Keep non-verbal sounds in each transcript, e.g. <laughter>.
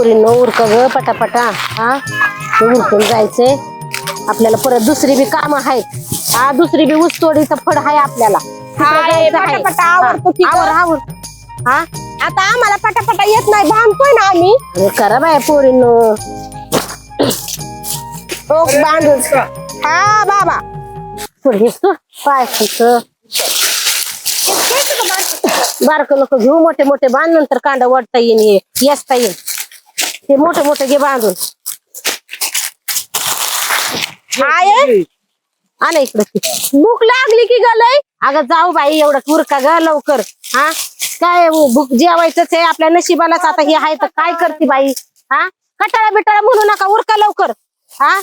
पोरींनो उरक ग पटापटा. हा? ते उरकून जायचंय आपल्याला परत दुसरी बी काम आहेत. हा दुसरी बी ऊसतोडीचं फळ आहे आपल्याला. तिकडं हाय, जायचं आहे. पटापटा आवरतो की हा, ग? आवर आवर. हा? आता आम्हाला पटापटा येत नाही बांधतोय ना आम्ही. अरे करा बाय पोरींनो. रोग बांधून. हा बाबा. पुढे तू पाय खायचं बारक लोक घेऊ मोठे मोठे बांध. नंतर कांदा वाढता येईन हे येसता येईन. ते मोठे मोठे घे बांधून. हाय. आणा इकडे. भूक लागली की गलय अगं जाऊ बाई एवढं उरका ग लवकर? हा? काय भूक जेवायचंच आहे आपल्या नशिबालाच आता हे आहे तर काय करते बाई? हा? कटाळा बिटाळा म्हणू नका उरका लवकर? हा?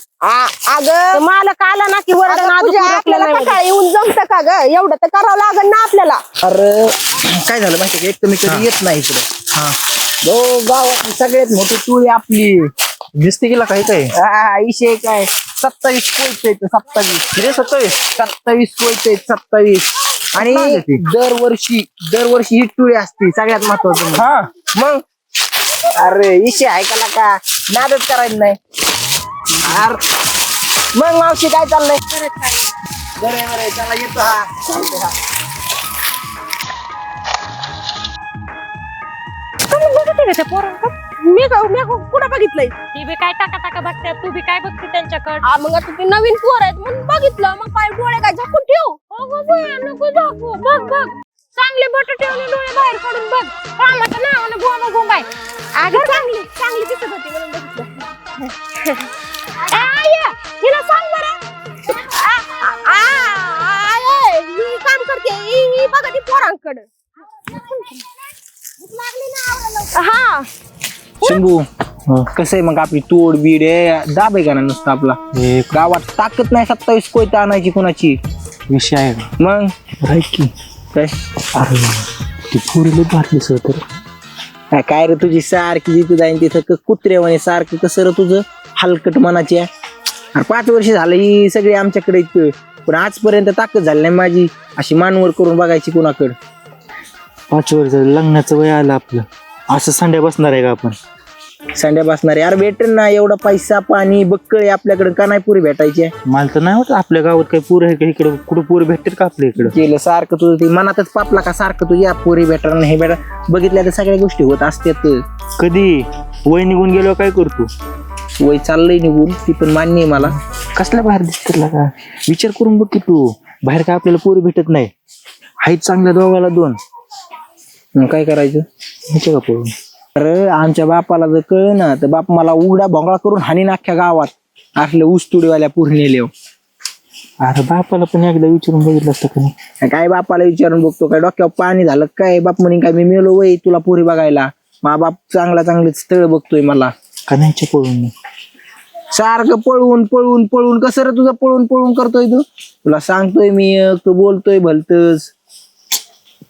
अगं. मालक आला ना की उरकलं आपल्याला. कटाळ येऊन जमत का ग? एवढं तर करावं लागेल ना आपल्याला. अरे काय झालं माहिती एक तर मी कधी येत नाही इकडे. दो गावातली सगळ्यात मोठी टोळी आपली. दिसते गेला काय काय हा, विषय काय? सत्तावीस कोयते सत्तावीस. किती सत्तावीस? सत्तावीस कोयते सत्तावीस. आणि ते? दरवर्षी दरवर्षी ही टोळी असते सगळ्यात महत्वाचं म्हणजे. हा. मग? अरे विषय ऐकायला का नादच करायचं नाही. अर मग मावशी काय चाललंय? बरे बरे चला येतो हा. चालतंय हा. मी ग- मी ग- कुठं बघितलंय? ती बी काय टाका टाका बघते तू बी काय बघते त्यांच्याकडे? आ, मग आता ते नवीन पोर आहेत म्हणून बघितलं. मग काय डोळे काय झाकून ठेव. अगं बाया, नको दाखवू बघ बघ. चांगले बोट ठेवून डोळे बाहेर काढून बघ. कामाचं नावानं गोमा गोमाय अगं चांगली चांगली दिसत होती म्हणून बघितलं. आय हिला सांग बरं. आ- आ- आ- आय, मी काम करते. ही ही बघा ती पोरांकडे. हा. शंभू. कसं आहे मग आपली तोड बीड आहे दाब आहे का ना नुसतं आपला? एक. गावात ताकद नाही सत्तावीस कोयता आणायची कोणाची? विषय आहे का? मग? राईट की. काय? अरे ती पुरीला भारली सर तर काय- काय रे तुझी सारखी जिथे जाईन तिथं क- कुत्रेवाने सारखं कसं रे तुझं? हलकट मनाची आहे. अरे पाच वर्ष झालं ही सगळी आमच्याकडे इतकं. पण आजपर्यंत ताकद झाली नाही माझी. अशी मानवर करून बघायची कोणाकडं. पाच वर्ष लग्नाचं वय आलं आपलं. असं संड्या बसणार आहे का आपण? संड्या बसणारे यार भेटेल ना एवढा पैसा पाणी बक्कळे आपल्याकडे का नाही पुरी भेटायची? मला तर नाही होत आपल्या गावात काही पूर आहे का इकडं? कुठं पूर भेटतील का आपल्या इकडं? केलं सारखं तुझं ते मनातच पापला का सारखं तुझ्या पुरी भेटणार नाही हे भेटा बघितल्या तर सगळ्या गोष्टी होत असतात कधी? वय निघून गेलो काय करतो? वय चाललंय निघून ती पण मान्य आहे मला. कसल्या बाहेर दिसतात का? विचार करून बघ की तू. बाहेर काय आपल्याला पोरी भेटत नाही. आहेत चांगल्या दोघाला दोन. मग काय करायचं? का पळून अरे आमच्या बापाला जर कळलं ना तर बाप मला उघडा भोंगळा करून हानीन अख्ख्या गावात. असले ऊसतोडीवाल्या पूर्ण नेले अरे बापाला पण एकदा विचारून बघितलं असतं का नाही? काय बापाला विचारून बघतो? काय डोक्यावर पाणी झालं काय? बाप म्हणे काय मी मेलो वय तुला पोरी बघायला? मा बाप चांगला चांगले स्थळ बघतोय मला. का नाही पळून? सारखं पळवून पळवून पळवून कसं रे तुझं पळून पळवून करतोय तू? तुला सांगतोय मी तू बोलतोय भलतच.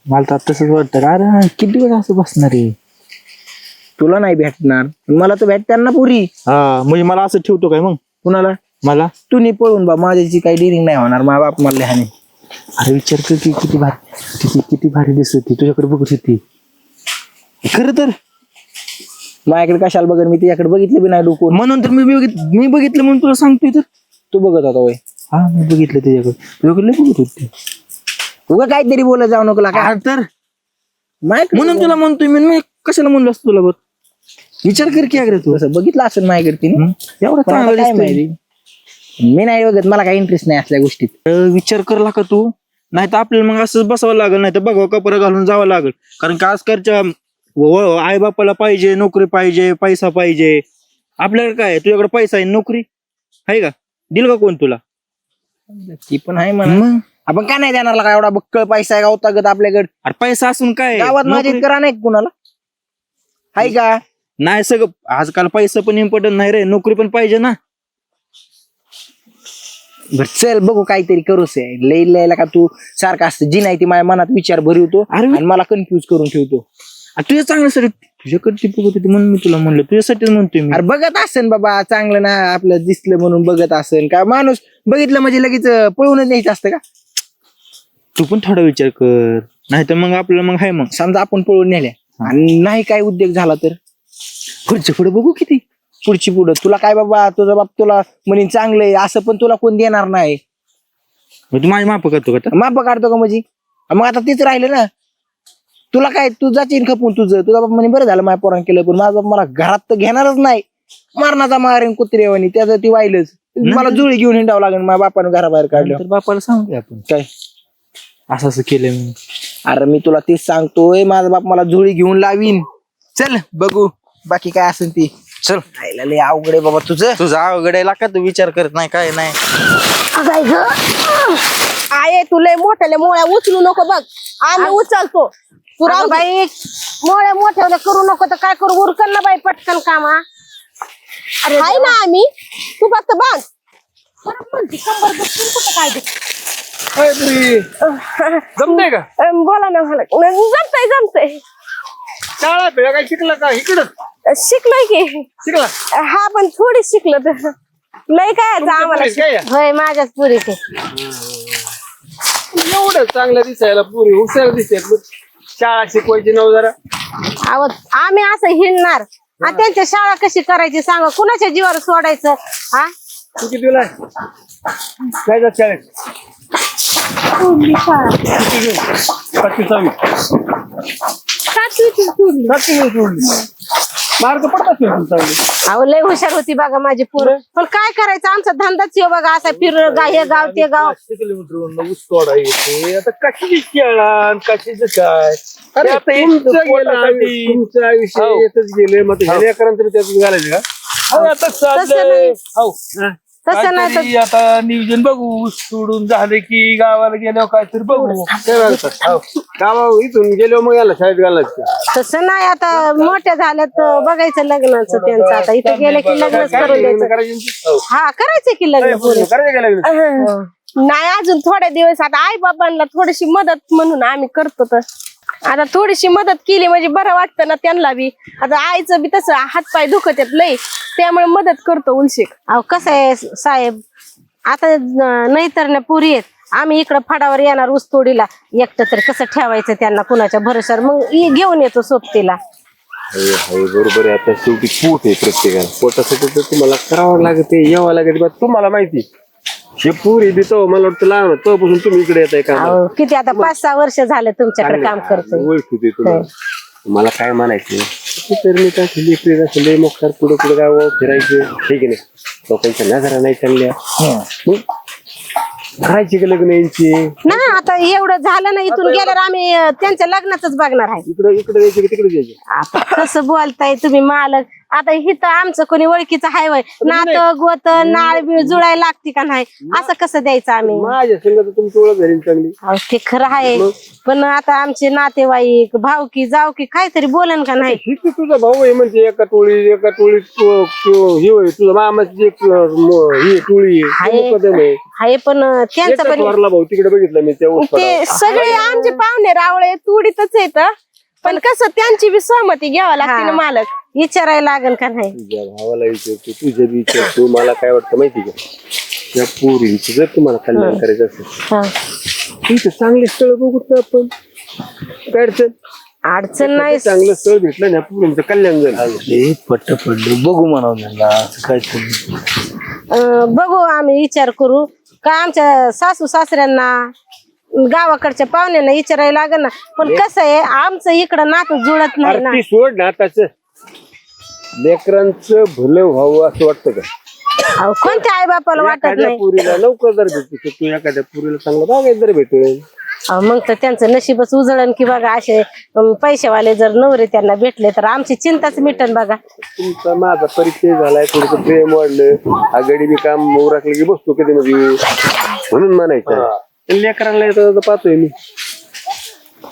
मला तर आता तसंच वाटतं. अरे किती वेळ असं बसणार आहे? तुला नाही भेटणार. मला तर भेटणार ना पुरी. हा म्हणजे मला असं ठेवतो काय मग? कुणाला? मला? तू नाही पळून बा माझ्याची काही डिरिंग नाही होणार मा बाप मला हानी अरे विचार कर की किती भारी किती किती भारी दिसत होती तुझ्याकडे बघत होती खरं तर? माझ्याकडे कशाला बघत मी तिच्याकडे बघितलं बी नाही डोकून म्हणून तर मी बघित मी बघितलं म्हणून तुला सांगतोय तर. तू बघत होता वय हा मी बघितलं त्याच्याकडे तुझ्याकडे लय बघत होती उगा काहीतरी बोलत जाऊ नको अरे तर? म्हणून तुला म्हणतोय मी मी कशाला म्हणलो असतो तुला बघ विचार कर की अगरे तू. तसं बघितलं असेल माझ्याकडे तिने. हं? एवढा चांगला. माहिती? मी नाही बघत मला काही इंटरेस्ट नाही असल्या गोष्टीत. विचार करला का तू. नाही तर आपल्याला मग असंच बसावं लागेल नाही तर बघावं कपडा घालून जावं लागेल. कारण का आजकालच्या आई बापाला पाहिजे नोकरी पाहिजे पैसा पाहिजे. आपल्याकडे काय? तुझ्याकडे पैसा आहे नोकरी? आहे का? दिल का कोण तुला? ती पण आहे म्हणा. मग? आपण काय नाही देणार का एवढा बक्कळ पैसा आहे गावतागत आपल्याकडे? अरे पैसा असून काय? गावात माझे नोकरी- करा नाही कुणाला? हाय का? नाही सगळं आजकाल पैसा पण इम्पॉर्टंट नाही रे. नोकरी पण पाहिजे ना. बर चल बघू काहीतरी करूच आहे लई लयला का तू सारखा असतं. जी नाही ती माझ्या मनात विचार भरवतो अरे आणि मला कन्फ्युज करून ठेवतो. अरे तुझ्या चांगल्यासाठी तुझ्याकडची बघत होती म्हणून मी तुला म्हणलं. तुझ्यासाठीच म्हणतोय मी. अरे बघत असेल बाबा. चांगलं ना आपलं दिसलं म्हणून बघत असेल का माणूस बघितलं म्हणजे लगेच अं, पळूनच न्यायचं असतं का? तू पण थोडा विचार कर. नाही तर मग आपल्याला मग हाय मग. समजा आपण पळून नेल्या. आणि नाही काय उद्योग झाला तर? पुढच्या पुढे बघू किती. पुढची पुढं. तुला काय बाबा तुझा बाप तुला म्हणेन चांगलं आहे असं पण तुला कोण देणार नाही. मग तू माझी माप करतो का? माप काढतो का म्हणजे मग आता तेच राहिलं ना. तुला काय तू जाचीन खपून तुझं. तुझा बाप म्हणे बरं झालं माझ्या पोरान केलं पण माझा बाप मला घरात तर घेणारच नाही. मारणाचा मारेन कुत्रेवानी त्याचं ती वाहिलंच मला जुळी घेऊन हिंडावं लागेल माझ्या बापानं घराबाहेर काढलं. तर बापाला सांगू. आपण काय? असं असं केलं मी अरे मी तुला तेच सांगतोय माझा बाप मला जुळी घेऊन लावीन. चल बघू बाकी काय असेल ती. चल. राहिला लय अवघड आहे बाबा तुझं. तुझा अवघड आहे का तू विचार करत नाही काय नाही. ग आहे तू लय मोठ्याले मोळ्या उचलू नको बघ. आम्ही उचलतो. तू राहू दे. बाई मोळ्या मोठ्या करू नको तर काय करू? उरकन ना बाई पटकन कामा. आहे ना आम्ही. तू फक्त बांध. जमतंय का? अं, बोला ना मला. जमतय जमतय. शाळा पिळा काय शिकला का इकडं? शिकलोय की. शिकला? हा पण थोडी शिकलो तर. लय काय आता आम्हाला काय? होय माझ्याच पुरीचे एवढं चांगलं दिसायला पुरी हुशार दिसतात मग शाळा शिकवायची नव जरा. अहो आम्ही असं हिंडणार. त्यांच्या शाळा कशी करायची सांगा. कुणाच्या जीवावर सोडायचं? हा? तू किती काय जात शाळेत? किती सातवी सोडली अहो लय हुशार होती बघा माझी पोर. पण काय करायचं? आमचा धंदाच येऊ बघा असा फिर हे गाव ते गाव. पाचशे किलोमीटर ऊस तोडा येते. आता कशाची शाळा आणि कशाचं काय अरे, आता तुमचं गेलं आयुष्य, तुमचं आयुष्य हो. येतच गेले मग ह्या लेकरांचं बी त्यातच घालायचं का? हो, आता चाललंय. नाही. हो. हा. तसं नाही काहीतरी आता नियोजन बघू. सोडून झाले की गावाला गेल्यावर काहीतरी बघू? हो. गावा इथून गेलो मग याला शाळेत घालायचं तसं नाही आता मोठ्या झाल्यात तर बघायचं लग्नाचं त्यांचं. आता इथे गेले की लग्नच करून द्यायचं? हो. हा करायचं की लग्न पोरी करायचं का लग्न? नाही अजून थोडे दिवस. आता आई बाबांना थोडीशी मदत म्हणून आम्ही करतो तर. आता थोडीशी मदत केली म्हणजे बरं वाटतं ना त्यांना बी. आता आईचं बी तसं हातपाय दुखत आहेत लय त्यामुळे मदत करतो उलशिक. अहो कसं आहे साहेब? आता नाही तर ना पुरी आहेत. आम्ही इकडं फडावर येणार ऊस तोडीला एकटं तर कसं ठेवायचं त्यांना कुणाच्या भरोशावर मग इ- घेऊन येतो सोबतीला. आहे, बरोबर आहे. आता शेवटी पोट आहे प्रत्येकाला. पोटासाठी तर तुम्हाला करावं लागते यावं लागते. बा तुम्हाला माहिती हे पुरी देतो मला वाटतं लहान तोपासून तुम्ही इकडे येत आहे का? अहो किती आता पाच सहा वर्ष झालं तुमच्याकडे काम करतोय. ओळखी ते तुम्हाला मला काय म्हणायचं? तर मी काय लय मोकार पुढे पुढे गाव फिरायचं. ठीक आहे लोकांच्या नजरा नाही चांगल्या मग करायची का लग्न यांची? ना आता एवढं झालं ना इथून गेल्यावर आम्ही अं, त्यांच्या लग्नाच बघणार आहे. इकडे इकडे द्यायचे की तिकडे द्यायचे आता कसं बोलताय तुम्ही मालक? आता इथं आमचं कोणी ओळखीचं हाय वय. नातं गोत नाळ बिळ जुळायला लागते का नाही? असं कसं द्यायचं आम्ही? माझ्या संग तर तुमची ओळख झाली ना चांगली. अहो, ते खरं आहे. पण आता आमचे नातेवाईक भावकी जावकी काहीतरी बोलन का नाही? ही तू तुझा भाऊ आहे म्हणजे एका टोळी एका तो हे होय तुझा मामाची एक अं, म- ही टोळी आहे. आहे. पण त्यांचं पण भाऊ तिकडे बघितलं मी त्या ते सगळे आमचे पाहुणे रावळे तुडीतच येत पण कसं त्यांची बी सहमती घ्यावं लागते ना हा. मालक. विचारायला लागल का नाही? तुझ्या भावाला विचारतो तुझ्या बी विचारतो मला काय वाटतं माहिती का? त्या पोरींची जर तुम्हाला कल्याण करायचं असेल हा. तिथे चांगले स्थळ बघू ना आपण. काय अडचण? अडचण नाही चांगलं स्थळ भेटलं ना पोरींचं कल्याण झालं. पट्ट पडलं. बघू म्हणावं त्यांना असं काय तरी. अं, बघू आम्ही विचार करू. का आमच्या सासू सासऱ्यांना गावाकडच्या पाहुण्यांना विचारायला लागल ना. पण कसं आहे आमचं इकडं नातं जुळत नाही ना. अरे ती सोड ना आताच लेकरांचं भलं व्हावं असं वाटतं का? अहो, कोणत्या आई बापाला वाटत एखाद्या नाही. पुरीला लवकर जर भेटू तू एखाद्या पुरीला चांगलं बागायत जर भेटेल अहो, मग तर त्यांचं नशीबच उजळण की बघा असे अं, पैसेवाले जर नवरे त्यांना भेटले तर आमची चिंताच मिटन बघा. तुमचा माझा परिचय झालाय थोडस प्रेम वाढलं. आगडी बी काम उरकलं की बसतो कधी मध्ये म्हणून म्हणायचं. लेकरांना येतं पाहतोय मी.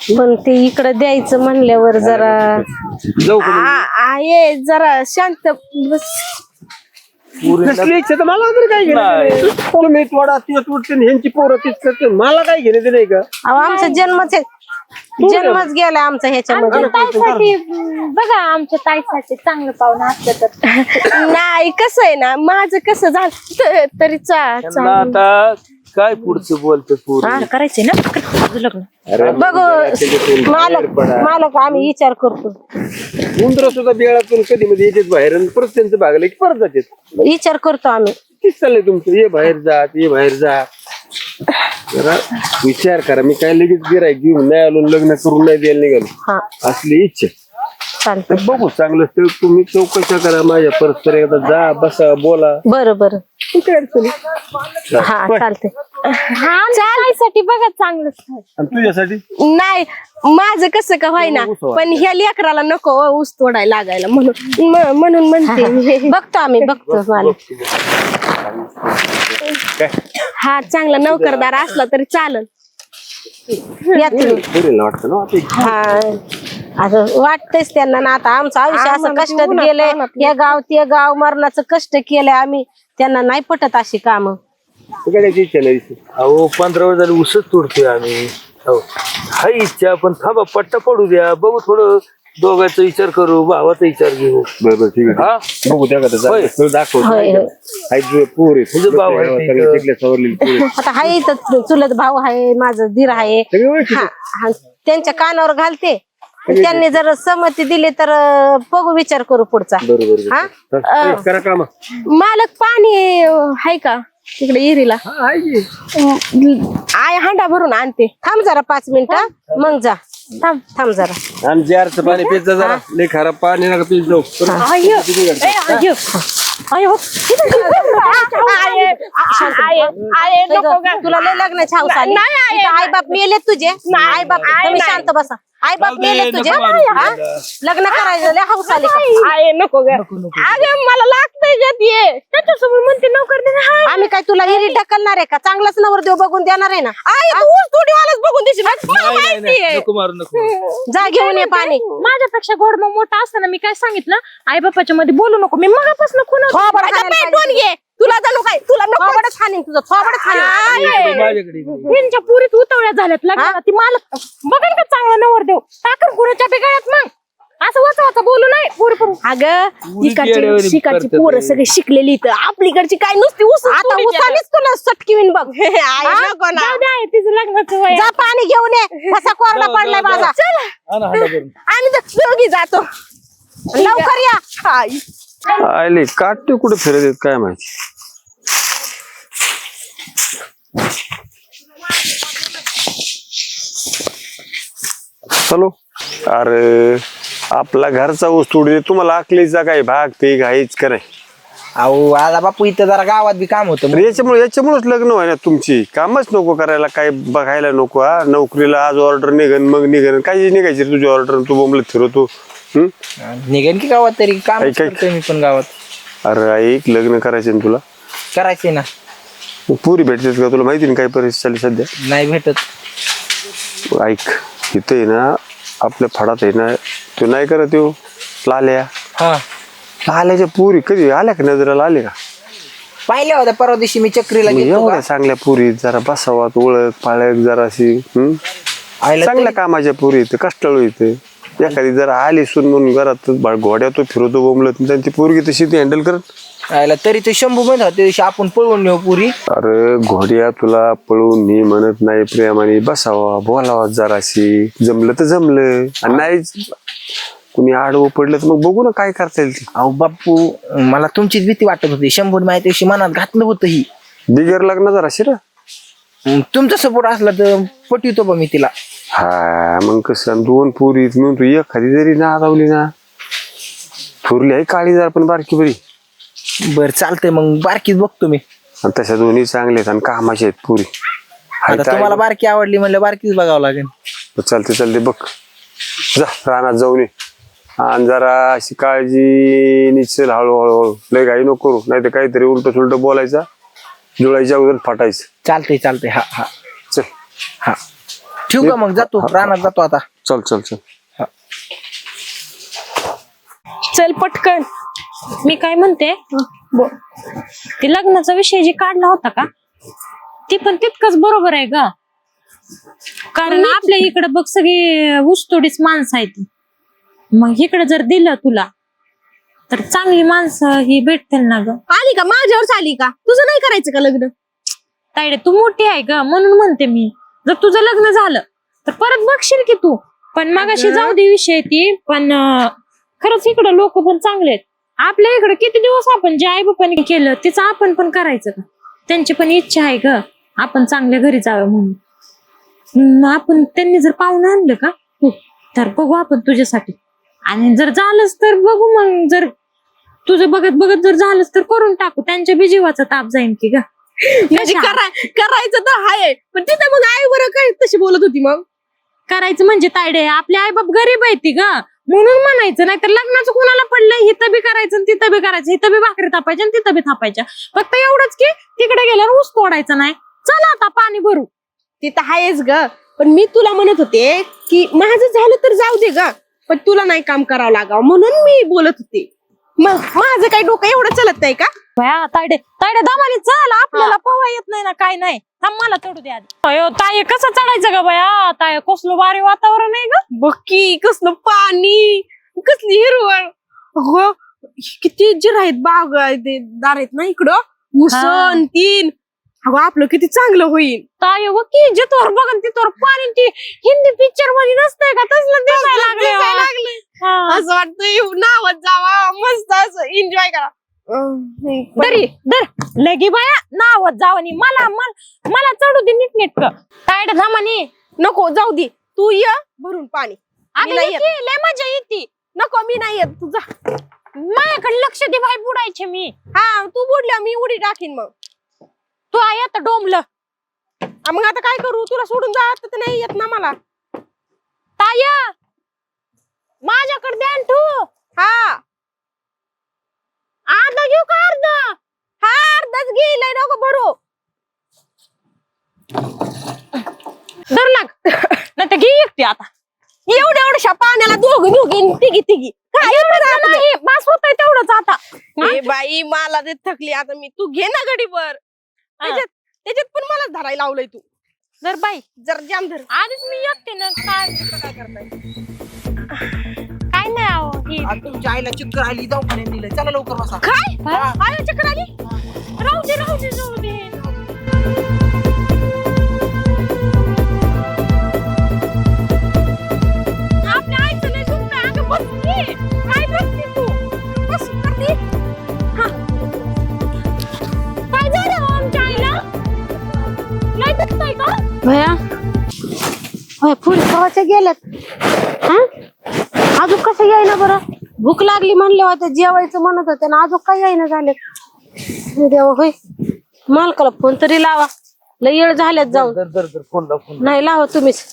पण ते इकडं द्यायचं म्हणल्यावर जरा जाऊ का मग? आ- आहे जरा शांत बस. कसली इच्छा? तर मला तरी काय घेणं नाही. तुम्ही थोडा तीच उठते आणि ह्यांची पोरं तीच करते. मला काय घेणे ते नाही का? अहो आमचा जन्मच आहे. जन्मच गेला आमचा ह्याच्यामध्ये. ताईसाठी बघा आमच्या ताईसाठी चांगलं पाहुणं असलं तर. <laughs> नाही कसं आहे ना माझं कसं झालं त- तरी चा त्यांना आता काय पुढचं बोलतो पोरी? हा? करायचंय ना? तुझं लग्न. अरे बघू मालक मालक आम्ही विचार करतो. उंदर सुद्धा बिळातून कधी मध्ये येतात बाहेर आणि परत त्यांचं भागलं की परत जातात. विचार करतो आम्ही. चाललंय तुमचं? ये बाहेर जात ये बाहेर जा. जरा विचार करा. मी काय लगेच गिराय घेऊन नाही आलो लग्न करून नाही द्यायला निघालो. हा. असली इच्छा. बघू चांगलं तुम्ही चौकशा करा. माझ्या परस्पर एकदा जा बसा बोला. बरं बरं. नाही. हा हा बघा चांगलं स्थळ. आणि तुझ्यासाठी? नाही माझं कसं का व्हायना पण ह्या लेकराला नको हो, ऊस तोडायला लागायला म्हणून. म- म्हणून म्हणते मी. बघतो आम्ही बघतो हा चांगला नोकरदार असला तरी चालन या तुम्ही. पुरेल वाटतं ना आता हा. असं वाटतंच त्यांना ना आता आमचं आयुष्य असं आम्हाला ते कष्टात गेलंय. तान्हात हे गाव ते गाव मरणाचं कष्ट केलंय आम्ही. त्यांना नाही पटत अशी काम. करायची इच्छा नाही अहो पंधरा वेळ झाली उसच तोडतोय आम्ही. हो हाय इच्छा पण थांबा पट्टा पडू द्या. बघू थोडं दोघांचा विचार करू भावाचा विचार घेऊ. बरोबर ठीक आहे. हा? बघू त्या का होय. दाखव होय, होय. पोर तुझं भाव आहे सवरलेली पोर आता हाय तर चुलत भाऊ आहे माझं धीर आहे. सगळे ओळखीचे. हा हा. त्यांच्या कानावर घालते. त्यांनी जर सहमती दिली तर बघू विचार करू पुढचा बरोबर हा? करा काम मालक पाणी आहे का तिकडे इरीला आय हांडा भरून आणते थांब जरा पाच मिनिटं मग जा थांब थांब जरा आणि जारचं पाणी पित जा जरा लय खराब पाणी नका पित जाऊ. आये, आये, नको? तुला लय लग्नाची हौस आली नाही, आहे, इथं आई बाप मेले तुझे आई बाप तुम्ही. शांत बसा आई बाप मेले तुझे? हा? लग्न करायचं लय हौस आली. का? आये नको ग. अरे मला लागतंय गं ते. त्याच्यासमोर म्हणते नोकर दे ना. हाय. आम्ही काय तुला हिरी ढकलणार आहे का? चांगलाच नवरदेव बघून देणार आहे ना? आई तू ऊस तोडीवालाच बघून देशील. मला माहिती आहे. नको मारू नको <laughs> जा घेऊन ये पाणी. माझ्यापेक्षा गोड मग मोठा असताना मी काय सांगितलं? आई बापाच्या मध्ये बोलू नको. मी मगापासून खून पेटवून पाहिजे. घे. तुला जाणू काय? तुला नको थोबाडच हाणीन तुझं थोबाडच इकडे. त्यांच्या पुरीत उतवळ्या झाल्यात लग्नाला. ती मला बघा का चांगला नवर देऊ टाकून कुणाच्या बिगाड्यात मग. असं वाचा वाचा बोलू नाही पुरी पण. अगं इकडची शिकाची पोरं. सगळी शिकलेली इथं. आपलीकडची काय नुसती ऊस आता उसानीच तुला सटकीवीन बघ. नको ना. जाऊ दे आहे तिचं लग्नाचं वय जा पाणी घेऊन ये. कसा कोरडा पडलाय माझा. भरून. आम्ही तर दोघी जातो. लवकर या. आले काटे कुठे फिरत आहेत काय माहिती? हॅलो? अरे आपला घरचा तोडले तुम्हाला आकलीचा काय भाग ते घाईच करे अहो आता बापू इथं जरा गावात बी काम होतं. याच्यामुळे याच्यामुळेच लग्न व्हाय ना तुमची. कामच नको करायला काय बघायला नको हा? नोकरीला आज ऑर्डर निघन मग निघन. काही निघायची तुझी ऑर्डर तू बोंबलत फिरवतो. हम्म? निघेन की गावात तरी? काम ऐक, ऐक. करतोय मी पण गावात. अरे ऐक लग्न करायचे ना तुला? करायचंय ना. मग पुरी भेटतेस का तुला? माहिती ना काय परिस्थिती चालली सध्या? नाही भेटत. ऐक इथे आहे ना आपल्या फडात आहे ना तो नाही करत येऊ. लाल्या. हा. लाल्याच्या पुरी कधी? आल्या का नजराला? आले का? पाहिल्या होत्या परवा दिवशी मी चक्रीला मग गेलो एवढ्या चांगल्या पुरी जरा बसावात ओळख पाळख जराशी हम्म? चांगल्या कामाच्या पुरी इथे कष्टाळू इथे. एखादी जरा आली सून म्हणून घरात घोड्या तो फिरवतो बोंबलत आणि ती पोरगी तशी ती हँडल करत? आईला तरी ते शंभू बंद होते दिवशी आपण पळवून नेऊ पुरी. अरे घोड्या तुला पळून मी म्हणत नाही प्रेमाने बसावा बोलावा जराशी. जमलं तर जमलं आणि नाही कुणी आडवं पडलं तर मग बघू ना काय करता येईल ते. अहो बापू मला तुमचीच भीती वाटत होती. शंभर माहिती दिवशी मनात घातलं होतं ही. बिगर लग्न जराशी रे. मग तुमचा सपोर्ट असला तर पटवितो बा मी तिला. हा मग कसं? दोन पोरी म्हणून तू एखादी जरी नादावली ना थोरली आहे काळी जर पण बारकी बरी. बर चालतंय मग बारकीच बघतो मी. आणि तशा दोन्ही चांगले आहेत आणि कामाचे आहेत पुरी. आता तुम्हाला बारकी आवडली म्हणलं बारकीच बघावं लागेल. चालते चालते बघ. जा रानात जाऊन ये. आणि जरा अशी काळजी निचल हळूहळू. हळू लय घाई नको करू. नाही तर काहीतरी उलट सुलट बोलायचा. जुळायच्या अगोदर फाटायचं. चालतंय चालतंय. हा हा. चल. हा. ठेवू का मग? जातो रानात जातो आता. चल चल चल. चल पटकन. मी काय म्हणते ते लग्नाचा विषय जे काढला होता का ती पण तितकंच बरोबर आहे का कारण आपल्या इकडे बघ सगळी ऊसतोडीच माणसं आहेत. मग इकडे जर दिलं तुला तर चांगली माणसं ही भेटतील ना ग. आली का? माझ्यावर आली का? तुझं नाही करायचं का लग्न? तायडे तू मोठी आहे ग म्हणून म्हणते मी. जर तुझं लग्न झालं तर परत बघशील की तू. पण मगाशी जाऊ दे विषय ती पण अं, खरंच इकडं लोक पण चांगले आहेत. आपल्या इकडे किती दिवस आपण जे आई बापाने केलं तिचं आपण पण करायचं का? त्यांची पण इच्छा आहे ग आपण चांगल्या घरी जावं म्हणून. हम्म, आपण त्यांनी जर पाहुणं आणलं का? तर बघू आपण तुझ्यासाठी. आणि जर झालंच तर बघू मग जर तुझं बघत बघत जर झालंच तर करून टाकू. त्यांच्या बी जीवाचा ताप जाईन की ग. म्हणजे करा- करायचं तर आहे पण तिथं मग आई बरं काय तशी बोलत होती मग? करायचं म्हणजे तायडे आपले आई बाप गरीब आहे ती ग. म्हणून म्हणायचं नाही तर लग्नाचं कोणाला पडलंय? हिथं बी करायचं तिथं बी करायचं. हिथं बी भाकरी थापायच्या आणि तिथं बी थापायच्या. फक्त एवढंच की तिकडे गेल्यावर ऊस तोडायचं नाही. चला आता पाणी भरू. तिथं आहेच ग. पण मी तुला म्हणत होते की माझं झालं तर जाऊ दे ग. पण तुला नाही काम करावं लागावं. म्हणून मी बोलत होते. मग माझं काही डोकं एवढं चलत नाही का? बया तायडे तायडे दामाने चल आपल्याला पवा येत नाही ना काय नाही. थांब मला चढू दे आधी. अयो ताय कसं चढायचं ग बया? ताय कसलं भारी वातावरण आहे ग. बक्की कसलं पाणी कसली हिरवळ. अगं किती जिर आहेत बाग आहेत ना इकडं. मुसन तीन अगं आपलं किती चांगलं होईल. ताय व की जिथवर बघन तिथवर पाणी ती हिंदी पिक्चरमध्ये नसतंय का? तसलं दिसायला लागले दिसायला लागलंय. असं वाटतं नावात जावा. मस्त असं एन्जॉय करा. तरी दर लगी बाया नावत जावनी मला मला मला चढू दे नीट नीट तायड धामानी नको जाऊ दे. तू ये. भरून पाणी. आता नाही येत. येते. लय मजा येते. नको मी नाही येत. तुझा माझ्याकडे लक्ष दे भाई बुडायचे मी. हा तू बुडल्या मी उडी टाकीन मग. तू आहे आता डोंबलं. आ, मग आता काय करू? तुला सोडून जा आता तर नाही येत ना मला. ताय माझ्याकडे ध्यान ठू हा. अर्धा घेऊ का अर्धा? हा अर्धाच गेलाय नको भरू. धर लाग. नाही तर घे एकटी आता. एवढ्या एवढ्या पाण्याला दोघं दोघी तिघी तिघी. काय? नाही. बस होत तेवढंच आता. ए बाई मला ते थकली. आता मी तू घे ना गडीवर त्याच्यात त्याच्यात पण मला धरायला लावलंय तू. धर बाई. जर जाम धर. आधीच मी एकटी ना काय काय करताय? काय नाही अहो ही. तुमच्या आईला चक्कर आली दवाखान्यात दिलं चला लवकर बसा. काय? हा? आयो चक्कर आली? राहू दे राहू दे जाऊ दे. आपल्या आईचं लय दुखतंय. अगं बस की. भया? होय फुल कवाच्या गेल्यात. हा? अजून कसं येईना बरं? भूक लागली म्हणले होते जेवायचं म्हणत होते ना अजून काय येईना झाले देवा होय. मालकाला फोन तरी लावा. लय येळ झाल्यात जाऊन. दर दर दर फोन लाव फोन नाही लावा तुम्हीच.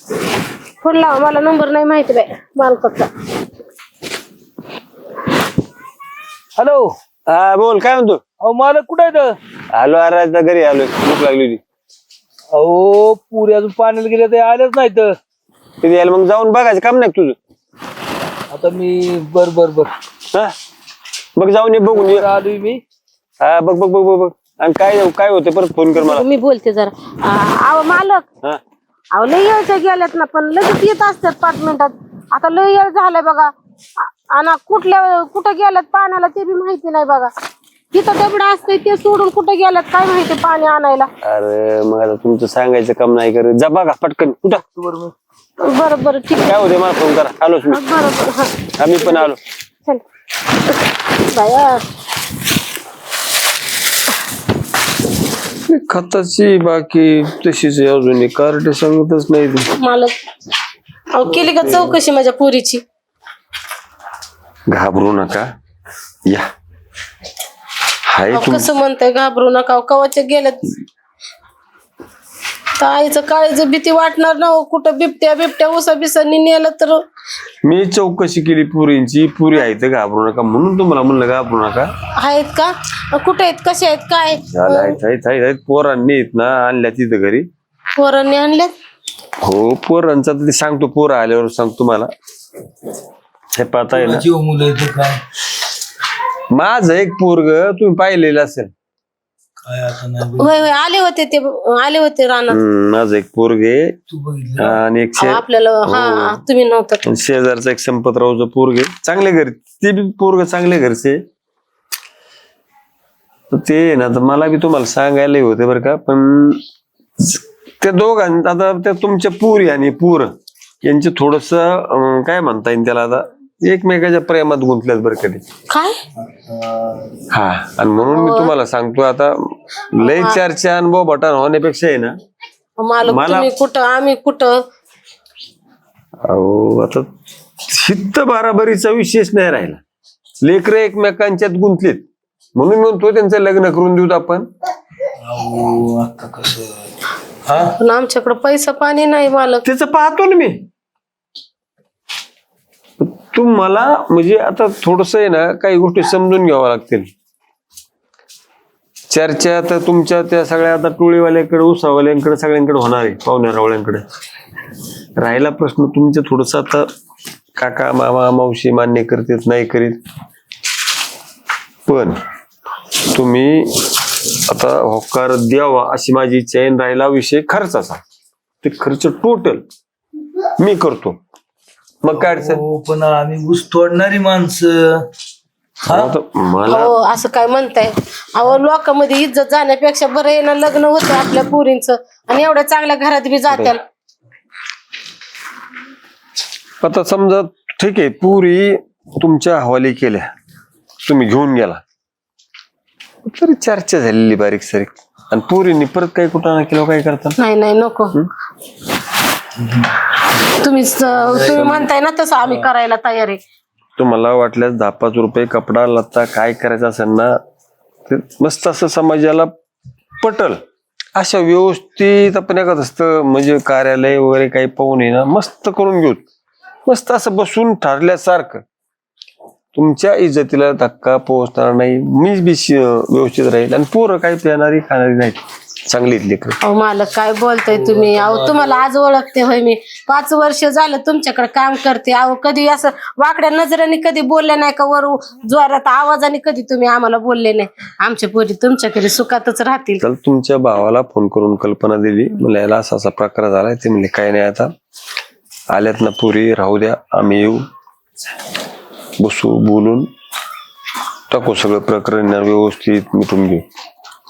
फोन लावा मला नंबर नाही माहिती बाय मालकाचा. हॅलो. हा बोल काय म्हणतो? अहो मालक कुठे आहे आलो अरे आता घरी आलो भूक लागली होती अहो पुरी अजून पाण्याला गेले ते आलेच नाही तर. तिथे यायला मग जाऊन बघायचं काम नाही का तुझं? आता मी बर बर बर. हा? बघ जाऊन ये बघून ये. आलोय मी. हा बघ बघ बघ बघ. बघ आणि काय काय होते परत फोन कर मला. मी बोलते जरा. आ, अहो मालक. हा? अहो लय येळच्या गेल्यात ना पण लगेच येत असतात पाच मिनिटात. आता लय येळ झालाय बघा. आ- आणि कुठल्या कुठं गेल्यात पाण्याला ते बी माहिती नाही बघा. तिथं दबडा असतंय ते सोडून कुठं गेल्यात काय माहिती पाणी आणायला? अरे मग आता तुमचं सांगायचं काम नाही करत. जा बघा पटकन. कुठं? बरं बरं ठीक आहे. काय होते मला फोन करा. आलोच मी. बरं बरं हा. आम्ही पण आलो. चल. बाया. खताची बाकी तशीच आहे अजून कार्ड सांगतच नाही ती. मालक. अहो केली का चौकशी माझ्या पोरीची? घाबरू नका. या. हाय अहो, तुम कसं म्हणताय घाबरू नका अहो, गेल्यात तर आईचं काळीचं भीती वाटणार ना हो. कुठं बिबट्या बिबट्या उसा बिसानी नेलं तर? मी चौकशी केली पुरींची पुरी आहे तर घाबरू नका म्हणून तुम्हाला म्हणलं घाबरू नका. आहेत का? कुठे आहेत? कसे आहेत? काय? झालं, आहेत. पोरांनी आहेत ना आणल्या तिथं घरी. पोरांनी आणल्यात? हो पोरांचा तर ते सांगतो पोरं आल्यावर सांगतो तुम्हाला. हे पाहता जीव मुलं काय माझं एक पोरग तुम्ही पाहिलेलं असेल. काय आता नाही बघ. होय होय आले होते ते आले होते रानात. हम्म, माझं एक पोरग आहे. तू बघितलं? आणि एक शे- आपल्याला हा तुम्ही नव्हतं. आणि शेजारचं एक संपतरावचं पोरग आहे. चांगले घरी ते बी पोरग चांगले घरचे तर ते आहे ना तर मला बी तुम्हाला सांगायला होते बरं का पण त्या दोघां आता त्या तुमच्या पुरी आणि पूर यांचे थोडस काय म्हणता येईल त्याला आता? एकमेकाच्या प्रेमात गुंतल्यात बरं कधी काय? हा आणि म्हणून मी तुम्हाला सांगतो आता लय चर्चा अनुभव बटन होण्यापेक्षा आहे ना मालक मला- तुम्ही कुठं आम्ही कुठं? अहो आता हित्त बाराबरीचा विशेष नाही राहिला. लेकर एकमेकांच्यात गुंतलेत. म्हणून म्हणतो त्यांचं लग्न करून देऊत आपण. अहो आता कसं पण आमच्याकडे पैसा पाणी नाही मालक. त्याचं पाहतो ना मी. तुम्हाला म्हणजे आता थोडस आहे ना काही गोष्टी समजून घ्याव्या लागतील. चर्चा तर तुमच्या त्या सगळ्या आता टोळीवाल्याकडे उसावाल्यांकडे सगळ्यांकडे होणार आहे पाहुण्यारावळ्यांकडे राहिला प्रश्न तुमच्या थोडस आता काका मामा मावशी मान्य करतेत नाही करीत. पण तुम्ही आता होकार द्यावा अशी माझी इच्छा आहे राहिला विषय खर्चाचा. ते खर्च टोटल मी करतो. मग काय अडचण? हो पण आम्ही ऊस तोडणारी माणसं. आता मला हो असं काय म्हणताय? अहो लोकांमध्ये इज्जत जाण्यापेक्षा बरं आहे ना लग्न होतं आपल्या पुरींचं. आणि एवढ्या चांगल्या घरात बी जात्याल. आता समजा ठीक आहे पुरी तुमच्या हवाली केल्या. तुम्ही घेऊन गेला. तरी चर्चा झालेली बारीक सारीक. आणि पुरीने परत काही कुठं ना केलं काय करता नाही नाही नको. तुम्ही तुम्ही म्हणताय ना तसं आम्ही करायला तयार आहे. तुम्हाला वाटल्यास दहा पाच रुपये कपडा लत्ता काय करायचं असेल ना ते मस्त असं समाजाला पटल. अशा व्यवस्थित आपण एखाद असतं म्हणजे कार्यालय वगैरे काही पाहून ना मस्त करून घेऊ. मस्त असं बसून ठरल्यासारखं. तुमच्या इज्जतीला धक्का पोहोचणार नाही. मीच बी व्यवस्थित राहील. आणि पोरं काही पिणारी खाणारी नाही चांगली लेकर. अहो मालक काय बोलताय तुम्ही? अहो तुम्हाला आज ओळखते होय मी. पाच वर्ष झालं तुमच्याकडे काम करते. अहो कधी असं वाकड्या नजरेने कधी बोलले नाही का? वर जोरात आवाजाने कधी तुम्ही आम्हाला बोलले नाही? आमच्या पोरी तुमच्याकडे सुखातच राहतील. तर तुमच्या भावाला फोन करून कल्पना दिली. मला याला असा असा प्रकार झालाय. ते म्हणले काय नाही आता. आल्यात ना पुरी राहू द्या. आम्ही येऊ. बसू बोलून टाकू सगळं प्रकरण. व्यवस्थित मिटून घेऊ.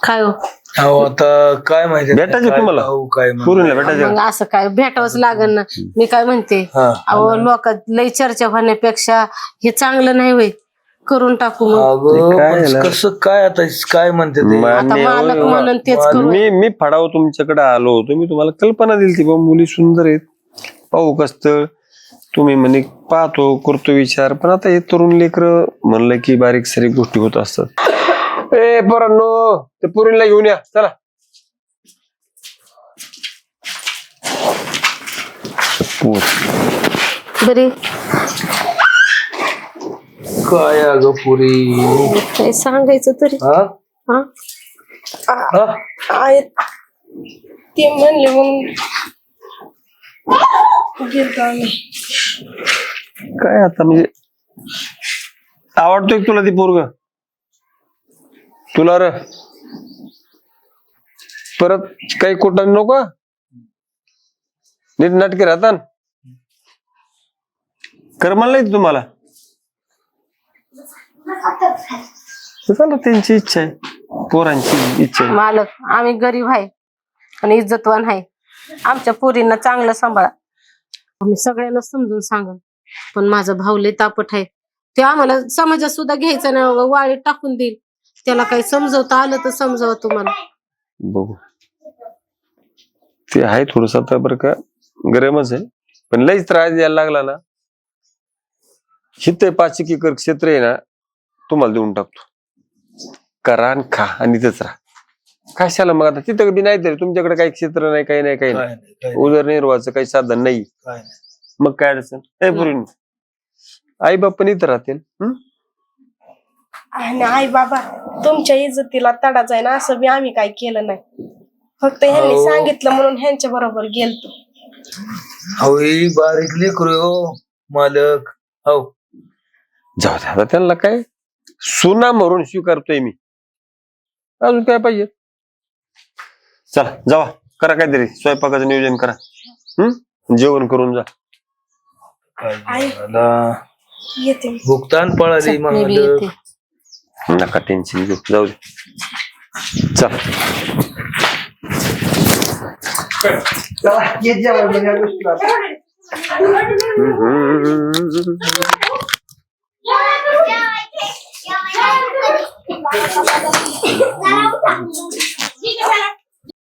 काय हो? अहो आता काय माहिती भेटायचे काय तुम्हाला? भाऊ, काय म्हणा. पुरीला भेटायचं. मग असं काय? भेटावंच लागेल ना. मी काय म्हणते? हा. अहो लोक लई चर्चा होण्यापेक्षा हे चांगलं नाही होय. करून टाकू मग. अगं काय पण झालं? कसं काय आता काय म्हणते ते? मा- आता मालक हो, म्हणून तेच करू. मी मी फडाव तुमच्याकडे आलो होतो. मी तुम्हाला कल्पना दिली ती बा मुली सुंदर आहेत. पाहू कसत तुम्ही म्हणे पाहतो करतो विचार. पण आता हे तरुण लेकर म्हणलं की बारीक सारीक गोष्टी होत असतात. ए पोरांनो ते पुरीला घेऊन या. चला. बरी. काय अगं पुरी? काय सांगायचं तरी? हा? हा? हा? आहेत ते म्हणले मग गेलतो आम्ही. काय आता म्हणजे आवडतोय का तुला ती पोरग? तुला र. परत काही कुठं नको? हं? नीट नाटके राहता करमाल नाही तुम्हाला? त्यांची इच्छा आहे. पोरांची इच्छा आहे. मालक आम्ही गरीब आहे आणि इज्जतवान आहे. आमच्या पोरींना चांगलं सांभाळा. आम्ही सगळ्यांना समजून सांगा. पण माझा भाऊ लय तापट आहे. ते आम्हाला समाजात सुद्धा घ्यायचं ना वाळीत टाकून देईल. त्याला काही समजवता आलं तर समजावं तुम्हाला. बघू. ते आहे थोडस आता बरं का गरमच आहे. पण लईच त्रास द्यायला लागला ना. हित पाच एक एकर क्षेत्र आहे ना तुम्हाला देऊन टाकतो. करा आणि खा आणि तिथंच राहा. कशाला मग आता? तिथं बी नाही तरी तुमच्याकडे काही क्षेत्र नाही काही नाही काही नाही. नाही, नाही, उदरनिर्वाहाचं काही साधन नाही. काय नाही. मग काय अडचण? पुरी आई बाप पण इथं राहतील. हं? आणि आई बाबा तुमच्या इज्जतीला तडा जाय ना असं बी आम्ही काय केलं नाही. फक्त ह्यांनी हो. सांगितलं म्हणून ह्यांच्या बरोबर गेलतो. अहो ही बारीक लेकरू हो मालक. हो. जाऊ दे आता त्यांना काय? सुना मरून स्वीकारतोय मी. अजून काय पाहिजे? चला जावा करा काहीतरी. स्वयंपाकाचं नियोजन करा. हम्म जेवण करून जा. काय आई. झाला? येते मी. भुगतान पळाली मी बी मालक. येते. नका टेन्शन घेऊ जाऊ दे चल Yeah.